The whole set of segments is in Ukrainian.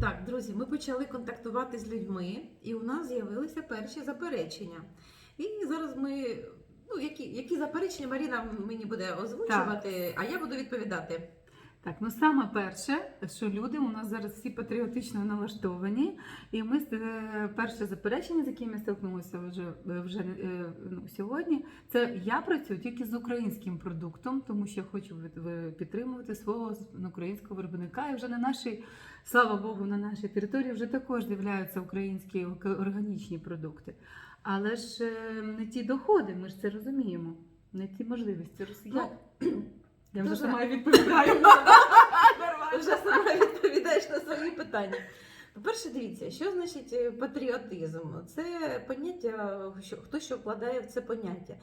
Так, друзі, ми почали контактувати з людьми, і у нас з'явилися перші заперечення. І зараз ми. Ну, які, які заперечення Маріна мені буде озвучувати, а я буду відповідати. Так, ну саме перше, що люди у нас зараз всі патріотично налаштовані, і ми е, перше заперечення, з яким я стикнулася вже, вже е, ну, сьогодні, це я працюю тільки з українським продуктом, тому що я хочу підтримувати свого українського виробника. І вже на нашій, слава Богу, на нашій території вже також з'являються українські органічні продукти. Але ж е, не ті доходи, ми ж це розуміємо, не ті можливості росіян. Я вже сама відповідаю. Вже сама відповідаєш на свої питання. По-перше, дивіться, що значить е, патріотизм? Це поняття, що хто що вкладає в це поняття.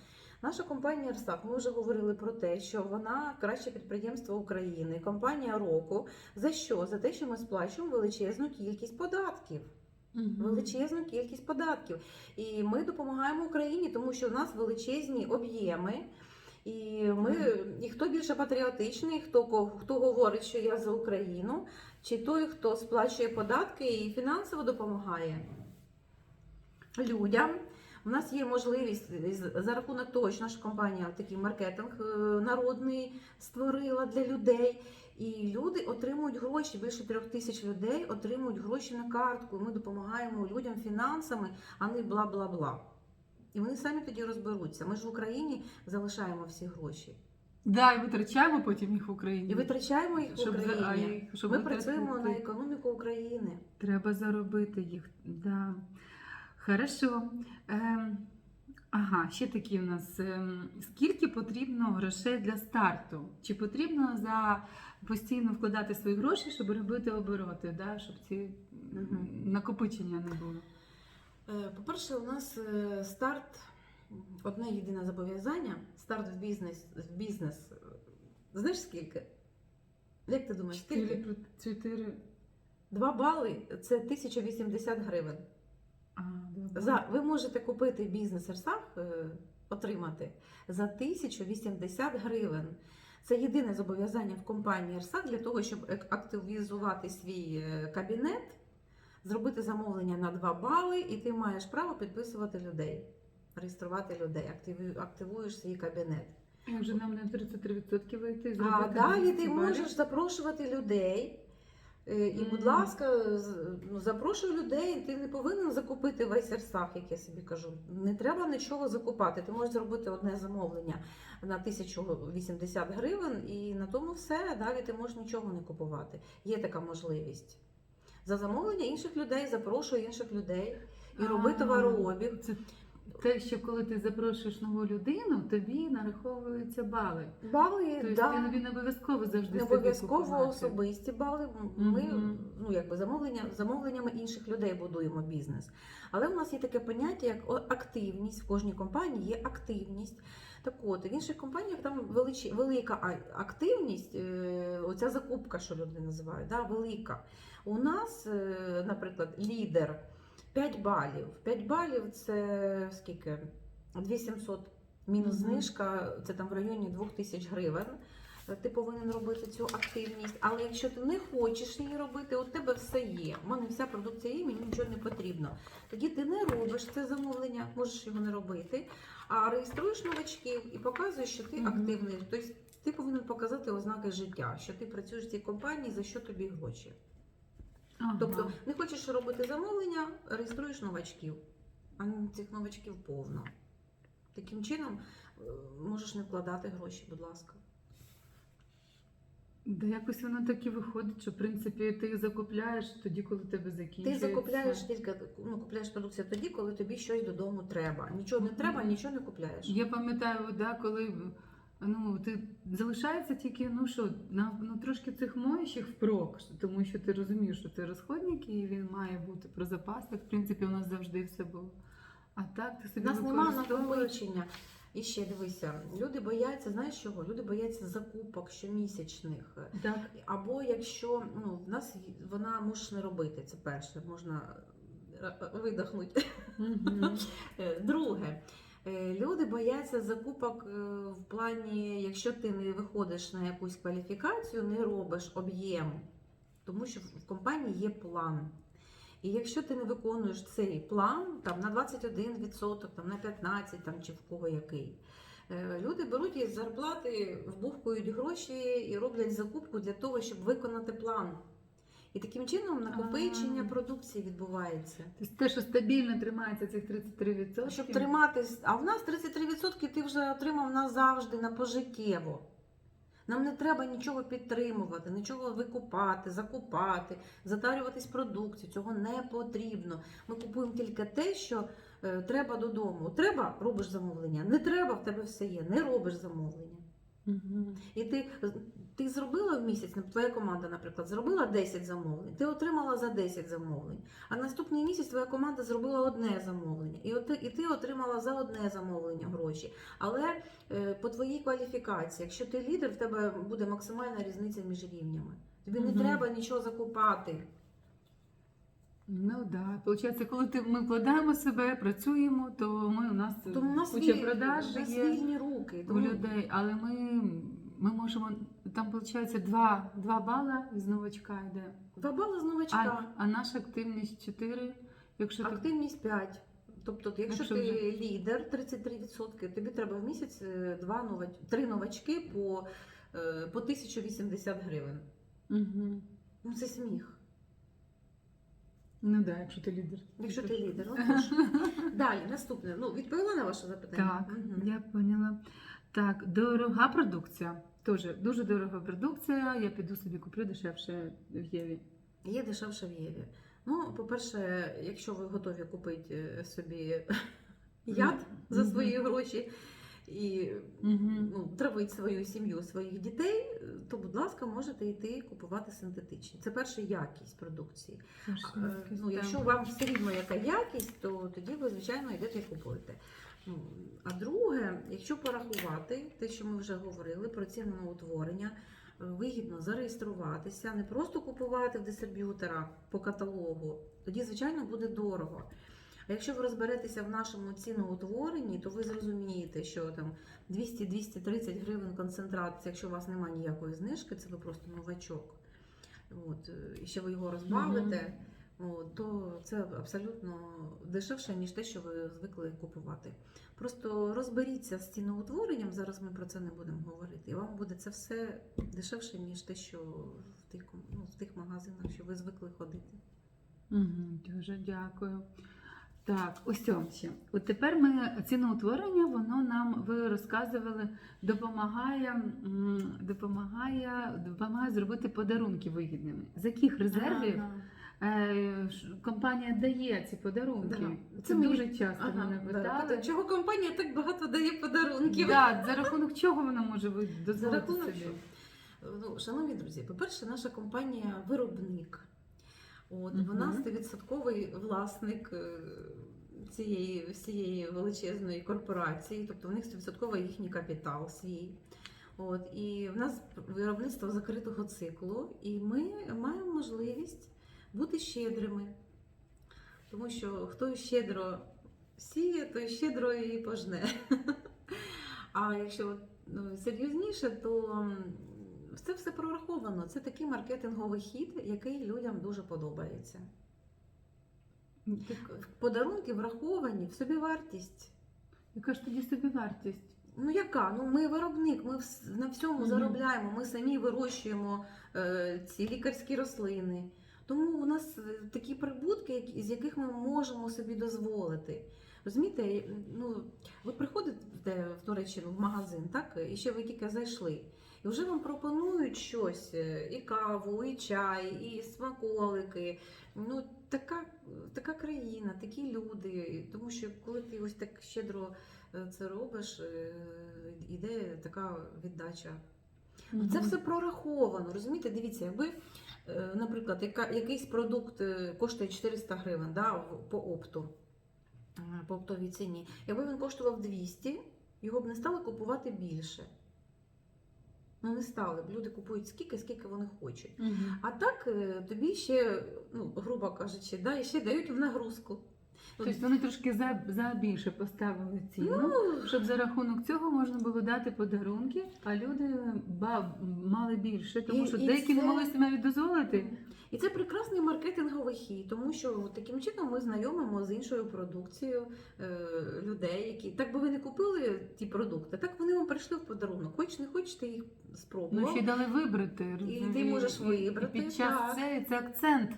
Наша компанія РСАК, ми вже говорили про те, що вона краще підприємство України, компанія року. За що? За те, що ми сплачуємо величезну кількість податків. величезну кількість податків. І ми допомагаємо Україні, тому що у нас величезні об'єми. І ми, і хто більше патріотичний, хто хто говорить, що я за Україну, чи той, хто сплачує податки і фінансово допомагає людям. У нас є можливість за рахунок того, що наша компанія такий маркетинг е, народний створила для людей. І люди отримують гроші. Більше трьох тисяч людей отримують гроші на картку. Ми допомагаємо людям фінансами, а не бла бла бла. І вони самі тоді розберуться. Ми ж в Україні залишаємо всі гроші Да, і витрачаємо потім їх в Україні. і витрачаємо їх в Щоб за- а Україні. їх- щоб Ми працюємо на економіку України. Треба заробити їх. Да. Хорошо. Ем, ага, ще такі у нас. Ем, скільки потрібно грошей для старту? Чи потрібно за постійно вкладати свої гроші, щоб робити обороти, да? щоб ці Мгм. накопичення не було? Е, По-перше, у нас е, старт, одне єдине зобов'язання, старт в бізнес. В бізнес. Знаєш скільки? Як ти думаєш, Чотири, скільки? про- чотири. Два бали це 1080 гривень. А. За, ви можете купити бізнес Ерсах, е, отримати за 1080 гривень. Це єдине зобов'язання в компанії Ерсак для того, щоб активізувати свій е, кабінет, зробити замовлення на 2 бали, і ти маєш право підписувати людей, реєструвати людей, активуєш свій кабінет. Вже нам на 33% вийти? А далі ти можеш запрошувати людей. Е, І, будь ласка, ну, запрошуй людей. Ти не повинен закупити весь ерсах, як я собі кажу. Не треба нічого закупати. Ти можеш зробити одне замовлення на 1080 гривень, і на тому все. Далі ти можеш нічого не купувати. Є така можливість. За замовлення інших людей запрошую інших людей і роби товарообіг. Те, що коли ти запрошуєш нову людину, тобі нараховуються бали. Бали, Тобто да. тобі не обов'язково завжди Не обов'язково особисті бали. Ми Мгм. ну якби замовлення замовленнями інших людей будуємо бізнес. Але у нас є таке поняття, як активність. В кожній компанії є активність. Так от, в інших компаніях там величі, велика активність, е, оця закупка, що люди називають, да, велика. У нас, е, наприклад, лідер 5 балів. 5 балів це скільки? 2700 мінус знижка, це там в районі 2000 гривень. Ти повинен робити цю активність. Але якщо ти не хочеш її робити, у тебе все є. У мене вся продукція є, мені нічого не потрібно. Тоді ти не робиш це замовлення, можеш його не робити, а реєструєш новачків і показуєш, що ти активний. Тобто ти повинен показати ознаки життя, що ти працюєш в цій компанії, за що тобі гроші. Ага. Тобто не хочеш робити замовлення, реєструєш новачків, а цих новачків повно. Таким чином е, можеш не вкладати гроші, будь ласка. Да якось воно так і виходить, що в принципі ти їх закупляєш тоді, коли тебе Ти закупляєш тільки ну, купляєш продукцію тоді, коли тобі щось додому треба. Нічого не треба, нічого не купляєш. Я пам'ятаю, да, коли ну, ти залишається тільки ну що, на ну, трошки цих моючих впрок, тому що ти розумієш, що це розходник і він має бути про запас. Так, в принципі, у нас завжди все було. А так ти У собі нас немає накопичення. І ще дивися, люди бояться, знаєш чого? Люди бояться закупок щомісячних. Так. Або якщо ну, в нас вона можеш не робити, це перше, можна е, видихнути. Е, Друге, люди бояться закупок е, в плані, якщо ти не виходиш на якусь кваліфікацію, не робиш об'єм тому що в компанії є план. І якщо ти не виконуєш цей план там, на 21%, там, на 15% там, чи в кого який, е, люди беруть із зарплати, вбухкують гроші і роблять закупку для того, щоб виконати план. І таким чином накопичення А. продукції відбувається. Тобто те, що стабільно тримається цих 33%. Щоб триматись, а в нас 33% ти вже отримав назавжди, на пожиттєво. Нам не треба нічого підтримувати, нічого викупати, закупати, затарюватись продукцією. Цього не потрібно. Ми купуємо тільки те, що е, треба додому. Треба робиш замовлення. Не треба, в тебе все є. Не робиш замовлення. Мгм. І ти, ти зробила в місяць, твоя команда, наприклад, зробила 10 замовлень, ти отримала за 10 замовлень. А наступний місяць твоя команда зробила одне замовлення. І, от, і ти отримала за одне замовлення гроші. Але е, по твоїй кваліфікації, якщо ти лідер, в тебе буде максимальна різниця між рівнями. Тобі не треба нічого закупати. Ну так. Да. Получається, коли ти, ми вкладаємо себе, працюємо, то ми у нас, Тому у нас, куча продаж є руки. у Тому людей, але ми, ми можемо. Там виходить 2, 2 бала з новачка йде. два бали з новачка. а наша активність 4, якщо ти Активність 5. Тобто, якщо Якщо ти вже- лідер 33%, тобі треба в місяць е, два нова... три новачки по, е, по 1080 гривень. Угу. Ну це сміх. Ну так, да, якщо ти лідер. Якщо ти лідер, отож. Далі, наступне. Ну, відповіла на ваше запитання? Так, Мгм. я поняла. Так, дорога продукція. Тоже дуже дорога продукція. Я піду собі куплю дешевше в Єві. Є дешевше в Єві. Ну, по-перше, якщо ви готові купити е, собі яд за свої гроші і Мгм. ну, травить свою сім'ю, своїх дітей, то, будь ласка, можете йти купувати синтетичні. Це перша якість продукції. Перша Е, Ну, якщо вам все рівно яка якість, то тоді ви, звичайно, йдете і купуєте. Ну, А друге, якщо порахувати те, що ми вже говорили про ціноутворення, е, вигідно зареєструватися, не просто купувати в дистриб'ютора по каталогу, тоді, звичайно, буде дорого. А якщо ви розберетеся в нашому ціноутворенні, то ви зрозумієте, що там 200-230 гривень концентрат, якщо у вас немає ніякої знижки, це ви просто новачок. От, і ще ви його розбавите, от, то це абсолютно дешевше, ніж те, що ви звикли купувати. Просто розберіться з ціноутворенням, зараз ми про це не будемо говорити. І вам буде це все дешевше, ніж те, що в тих, ну, в тих магазинах, що ви звикли ходити. Мгм, Дуже дякую. Так, ось ще. От тепер ми ціноутворення, воно нам ви розказували, допомагає, допомагає, допомагає зробити подарунки вигідними. З яких резервів Ага. е, компанія дає ці подарунки? Да. Це мені- дуже часто Ага, мене питали. Питаю, Чого компанія так багато дає подарунків? Да, за рахунок чого вона може ви- За дозволити рахунок собі? Ну, шановні друзі, по-перше, наша компанія виробник. От, Мгм. Вона стовідсотковий власник е, цієї всієї величезної корпорації, тобто в них стовідсотково їхній капітал свій. От, і в нас виробництво закритого циклу, і ми маємо можливість бути щедрими. Тому що хто щедро сіє, той щедро і пожне. А якщо ну, серйозніше, то це все прораховано. Це такий маркетинговий хід, який людям дуже подобається. Так, Подарунки враховані в собівартість. Яка ж тоді собі вартість? Ну яка? Ну ми виробник, ми на всьому Мгм. заробляємо. Ми самі вирощуємо е, ці лікарські рослини. Тому у нас е, такі прибутки, з яких ми можемо собі дозволити. Розумієте, ну ви приходите в Туреччину в магазин, так і ще ви тільки зайшли. І вже вам пропонують щось: е, і каву, і чай, і смаколики. Ну, така, така країна, такі люди. Тому що коли ти ось так щедро е, це робиш, е, іде така віддача. Ну, Це все прораховано. Розумієте, дивіться, якби, е, наприклад, яка, якийсь продукт е, коштує 400 гривень да, по опту, е, по оптовій ціні. Якби він коштував 200, його б не стали купувати більше. Ну, не стали б. Люди купують скільки, скільки вони хочуть. Угу. А так е, тобі ще, ну, грубо кажучи, да, і ще дають в нагрузку. Тобто вони трошки за, за більше поставили ціну, Ну, щоб за рахунок цього можна було дати подарунки, а люди ба, мали більше, тому І- що і деякі не це- могли себе дозволити. І це прекрасний маркетинговий хід, тому що таким чином ми знайомимо з іншою продукцією е, людей, які так би ви не купили ті продукти, так вони вам прийшли в подарунок. Хоч не хочете їх Ну, спробувати. ще й дали вибрати. ти розумієш? можеш вибрати, І під час так. це, це акцент.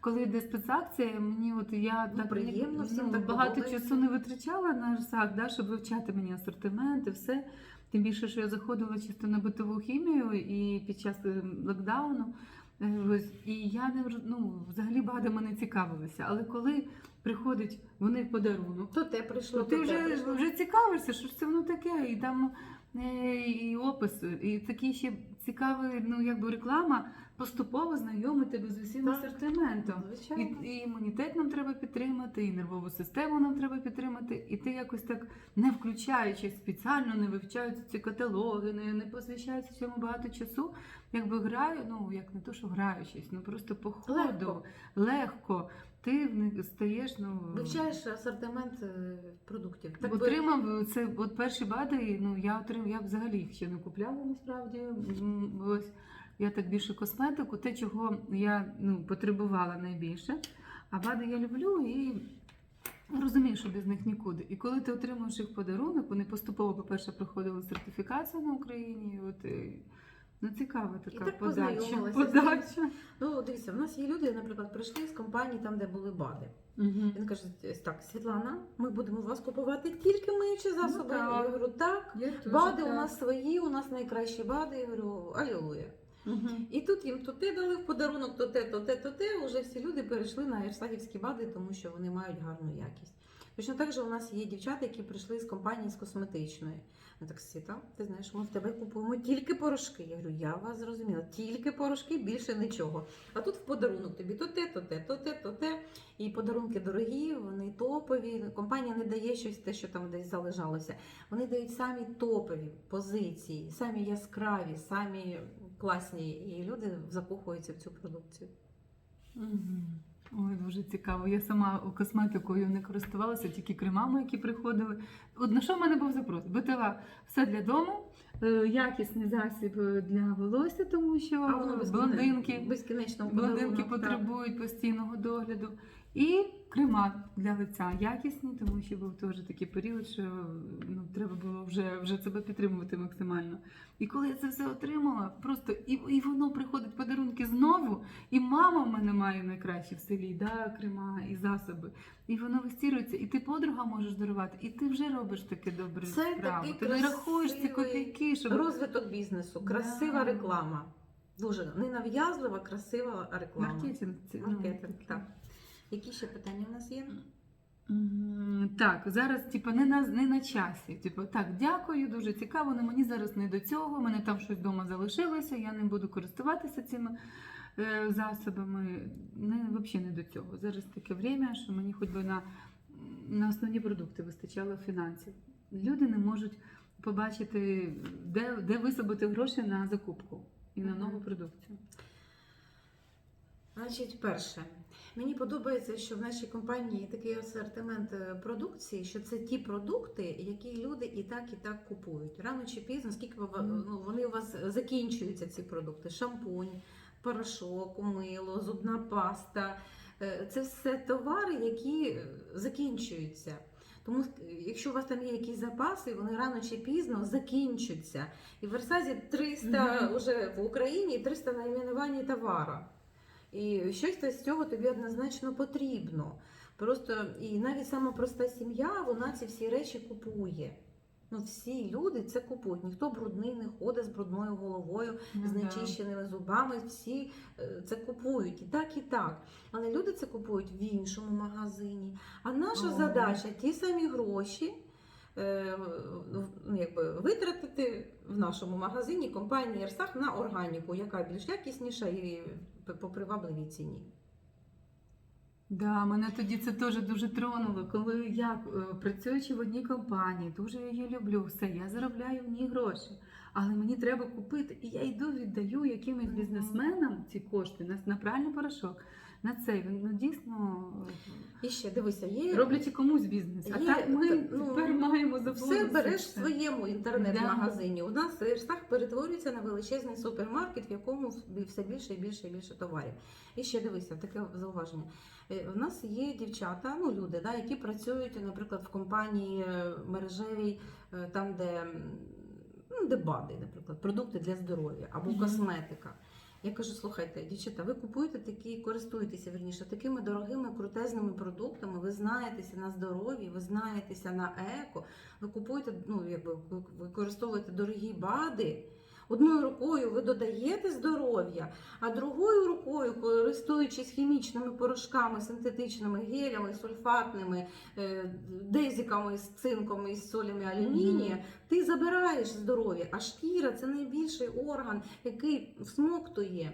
Коли йде спецакція, мені от я Ну, так приємно, ну, всім так багато часу не витрачала на РСАК, да, щоб вивчати мені асортимент і все. Тим більше, що я заходила чисто на битову хімію і під час е, локдауну. е, і я не ну, взагалі багато мене цікавилася. Але коли приходять вони в подарунок, То те прийшло, то то ти те вже, прийшло. вже цікавишся, що ж це воно таке, і там е, і опис, і такий ще цікавий, ну якби реклама поступово знайомить тебе з усім Так. асортиментом. І, Звичайно. і імунітет нам треба підтримати, і нервову систему нам треба підтримати. І ти якось так не включаючись спеціально, не вивчаючи ці каталоги, не, не посвящаючи цьому багато часу, якби граю, ну як не то, що граючись, ну просто по ходу, Легко. легко. Ти стаєш, ну Вивчаєш асортимент е, продуктів. Так би, Отримав це от перші бади. Ну я отримав, я взагалі їх ще не купляла насправді. Ось я так більше косметику, те, чого я ну, потребувала найбільше. А бади я люблю і розумію, що без них нікуди. І коли ти отримуєш їх подарунок, вони поступово, по-перше, проходили сертифікацію на Україні. От е, ну цікава така так подача. подача. ну дивіться, в нас є люди, наприклад, прийшли з компанії там, де були БАДи. Мгм. Він каже: так, Світлана, ми будемо у вас купувати тільки миючі засоби. Ну, так. я говорю, так. Я Бади у нас свої, у нас найкращі бади. Я говорю, алілуя. Мгм. І тут їм то те дали в подарунок, то те, то те, то те. Уже всі люди перейшли на ерсагівські бади, тому що вони мають гарну якість. Точно так же у нас є дівчата, які прийшли з компанії з косметичної. Я так Світа, ти знаєш, ми в тебе купуємо тільки порошки. Я говорю, я вас зрозуміла, тільки порошки, більше нічого. А тут в подарунок тобі то те, то те, то те, то те. І подарунки дорогі, вони топові. Компанія не дає щось те, що там десь залежалося. Вони дають самі топові позиції, самі яскраві, самі класні. І люди закохуються в цю продукцію. Мгм. Ой, дуже цікаво. Я сама косметикою не користувалася, тільки кремами, які приходили. От на що в мене був запрос? Битова все для дому, е, якісний засіб для волосся, тому що блондинки, безкінечно блондинки потребують постійного догляду. І крема для лиця якісні, тому що був теж такий період, що ну, треба було вже, вже себе підтримувати максимально. І коли я це все отримала, просто і, і воно приходить подарунки знову, і мама в мене має найкращі в селі, да, крема і засоби. І воно вистірується, і ти подруга можеш дарувати, і ти вже робиш таке добре Це справу. Ти не рахуєш ці копійки, щоб Розвиток бізнесу, красива Да. реклама. Дуже ненав'язлива, красива реклама. маркетинг. це, ну, Маркетинг, так. Які ще питання у нас є? Так, зараз типу, не на не на часі. Типу, так, дякую, дуже цікаво, але мені зараз не до цього. У мене там щось вдома залишилося, я не буду користуватися цими е, засобами. Не, взагалі не до цього. Зараз таке время, що мені хоч би на, на основні продукти вистачало фінансів. Люди не можуть побачити, де, де висобити гроші на закупку і на нову продукцію. Значить, перше, мені подобається, що в нашій компанії такий асортимент е, продукції, що це ті продукти, які люди і так, і так купують. Рано чи пізно, скільки ну, вони у вас закінчуються, ці продукти: шампунь, порошок, мило, зубна паста. Е, Це все товари, які е, закінчуються. Тому, якщо у вас там є якісь запаси, вони рано чи пізно закінчаться. І в Версазі 300 Мгм. вже в Україні і 300 найменувань товара. І щось з цього тобі однозначно потрібно. Просто і навіть сама проста сім'я, вона ці всі речі купує. Ну, всі люди це купують. Ніхто брудний не ходить з брудною головою, Ну, з нечищеними зубами. Всі е, це купують і так, і так. Але люди це купують в іншому магазині. А наша Ага. задача ті самі гроші. е, ну, якби, витратити в нашому магазині компанії Ерсах на органіку, яка більш якісніша і по привабливій ціні. Да, мене тоді це теж дуже тронуло. Коли я е, працюючи в одній компанії, дуже її люблю, все, я заробляю в ній гроші. але мені треба купити. І я йду, віддаю якимось бізнесменам ці кошти на, на пральний порошок. На цей він ну, дійсно І ще дивися, є роблять і комусь бізнес. А так ми та- ну, тепер маємо все береш в своєму інтернет-магазині. У нас Ерстах перетворюється на величезний супермаркет, в якому все більше і більше і більше товарів. І ще дивися, таке зауваження. Е, У нас є дівчата, ну люди, да, які працюють, наприклад, в компанії е, мережевій, е, там, де, ну, де БАДи, наприклад, продукти для здоров'я або Мгм. косметика. Я кажу, слухайте, дівчата, ви купуєте такі, користуєтеся верніше такими дорогими крутезними продуктами. Ви знаєтеся на здоров'ї, ви знаєтеся на еко. Ви купуєте, ну якби ви використовуєте дорогі БАДи. Одною рукою ви додаєте здоров'я, а другою рукою, користуючись хімічними порошками, синтетичними гелями, сульфатними, е, дезіками з цинком і з солями алюмінія, Мгм. ти забираєш здоров'я, а шкіра це найбільший орган, який всмоктує.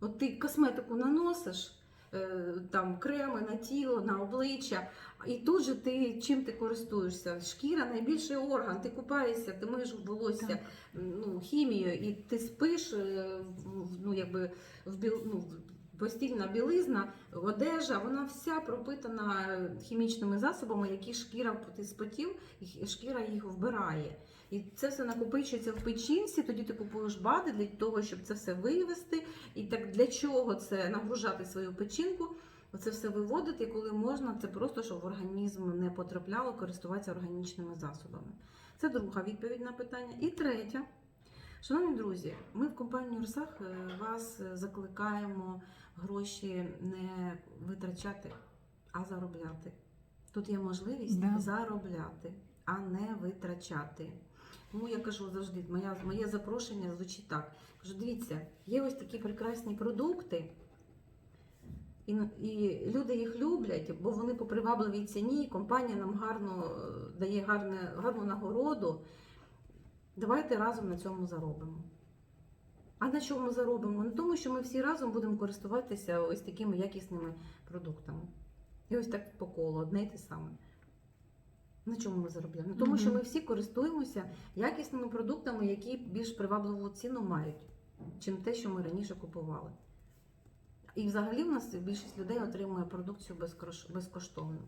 От ти косметику наносиш, там креми на тіло, на обличчя, і тут же ти чим ти користуєшся? Шкіра найбільший орган, ти купаєшся, ти миєш волосся Так. ну, хімією, і ти спиш, е, ну, якби в біл, ну, постільна білизна, одежа, вона вся пропитана хімічними засобами, які шкіра ти спотів, і шкіра їх вбирає. І це все накопичується в печінці, тоді ти купуєш бади для того, щоб це все вивести. І так для чого це нагружати свою печінку? Оце все виводити, коли можна, це просто щоб в організм не потрапляло користуватися органічними засобами. Це друга відповідь на питання. І третя. Шановні друзі, ми в компанії Урсах е, вас закликаємо гроші не витрачати, а заробляти. Тут є можливість Да. заробляти, а не витрачати. Тому я кажу завжди, моя, моє запрошення звучить так. Кажу, дивіться, є ось такі прекрасні продукти, і, і люди їх люблять, бо вони по привабливій ціні, і компанія нам гарно е, дає гарне, гарну нагороду. Давайте разом на цьому заробимо. А на чому заробимо? На тому, що ми всі разом будемо користуватися ось такими якісними продуктами. І ось так по колу, одне й те саме. На чому ми заробляємо? На тому, що ми всі користуємося якісними продуктами, які більш привабливу ціну мають, чим те, що ми раніше купували. І взагалі в нас більшість людей отримує продукцію безкош- безкоштовно.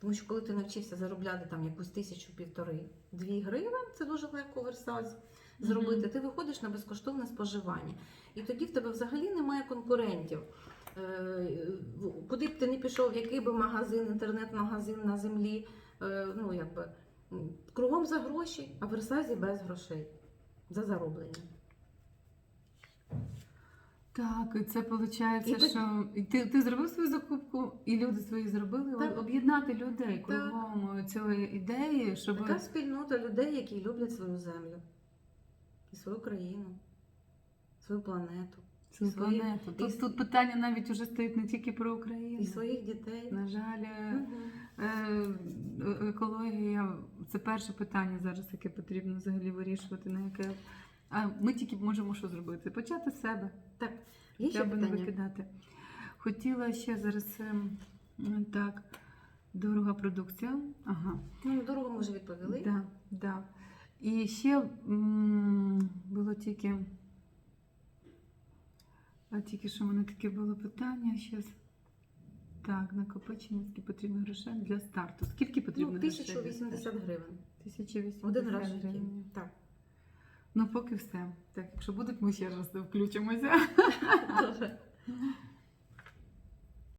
Тому що коли ти навчився заробляти там якусь тисячу півтори дві гривень, це дуже легко версаз зробити. Мгм. Ти виходиш на безкоштовне споживання. І тоді в тебе взагалі немає конкурентів. Е, Куди б ти не пішов, в який би магазин, інтернет-магазин на землі, ну якби кругом за гроші, а в Версазі без грошей за зароблення. Так, і це виходить, І що і ти, ти зробив свою закупку, і люди свої зробили. Так. Об'єднати людей кругом цієї ідеї, щоб Така спільнота людей, які люблять свою землю і свою країну, свою планету, цю свої- планету. і- Тут, тут питання навіть уже стоїть не тільки про Україну. і своїх дітей. На жаль, е, Мгм. Е, екологія це перше питання зараз, яке потрібно взагалі вирішувати, на яке. А ми тільки можемо що зробити? Почати з себе. Так, є ще Треба не викидати. Хотіла ще зараз ем, так. Дорога продукція. Ага. Ну, дорогу ми вже відповіли. Да, да. І ще м, було тільки. А тільки що в мене таке було питання. Щас. Так, накопичення, скільки потрібно грошей для старту. Скільки потрібно Ну, грошей? для 1080 старту? гривень. 1080 Один раз в житті. гривень. Так. Ну, поки все. Так, якщо будуть, ми ще раз включимося. Добре.